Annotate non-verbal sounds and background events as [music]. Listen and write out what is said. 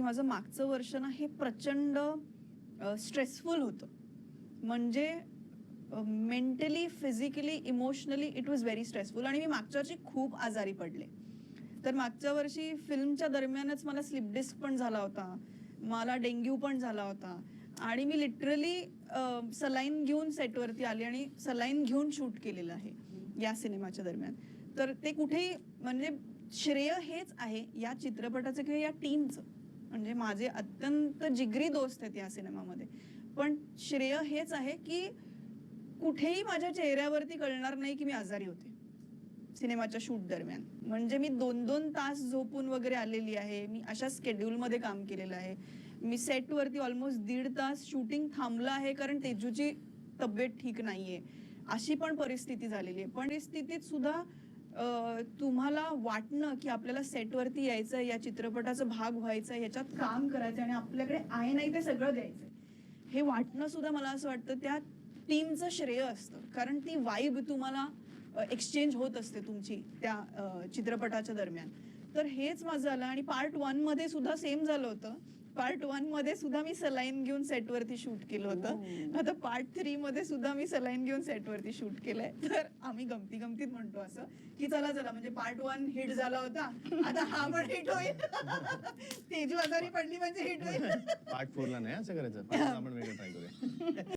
माझं मागचं वर्ष ना हे प्रचंड स्ट्रेसफुल होतं. म्हणजे mentally physically emotionally it was very stressful आणि मी मागच्या वर्षी खूप आजारी पडले. तर मागच्या वर्षी फिल्मच्या दरम्यानच मला स्लिप डिस्क पण झाला होता मला डेंग्यू पण झाला होता आणि मी लिटरली सलाईन घेऊन सेटवरती आले आणि सलाईन घेऊन शूट केलेलं आहे या सिनेमाच्या दरम्यान. तर ते कुठेही म्हणजे श्रेय हेच आहे या चित्रपटाचं किंवा या टीमचं. म्हणजे माझे अत्यंत जिगरी दोस्त आहेत या सिनेमामध्ये. पण श्रेय हेच आहे की कुठेही माझ्या चेहऱ्यावरती कळणार नाही की मी आजारी होते. सिनेमाच्या शूट दरम्यान. म्हणजे मी दोन दोन तास झोपून वगैरे आलेली आहे. मी अशा स्केड्यूलमध्ये काम केलेलं आहे. मी सेटवरती ऑलमोस्ट दीड तास शूटिंग थांबलं आहे कारण तेजूची तब्येत ठीक नाहीये. अशी पण परिस्थिती झालेली आहे. पण परिस्थितीत सुद्धा तुम्हाला वाटणं की आपल्याला सेटवरती यायचं या चित्रपटाचा भाग व्हायचा याच्यात काम करायचं आणि आपल्याकडे आहे नाही ते सगळं द्यायचं हे वाटणं सुद्धा मला असं वाटतं त्या टीमचं श्रेय असतं. कारण ती वाईब तुम्हाला एक्सचेंज होत असते तुमची त्या चित्रपटाच्या दरम्यान. तर हेच माझं आलं आणि पार्ट वनमध्ये सुद्धा सेम झालं होतं. पार्ट वनमध्ये सुद्धा मी सलाईन घेऊन सेटवरती शूट केलं होतं. आता पार्ट थ्री मध्ये सुद्धा मी सलाईन घेऊन सेटवरती शूट केलंय. तर आम्ही गमती गमतीत म्हणतो असं की चला चला म्हणजे पार्ट वन हिट झाला होता. आता हा पण हिट होईल. [laughs] तेजू आजारी पडली म्हणजे हिट होईल. [laughs] पार्ट फोरला नाही असं करायचं. पार्ट आपण वेगळं ट्राय करूया. [laughs]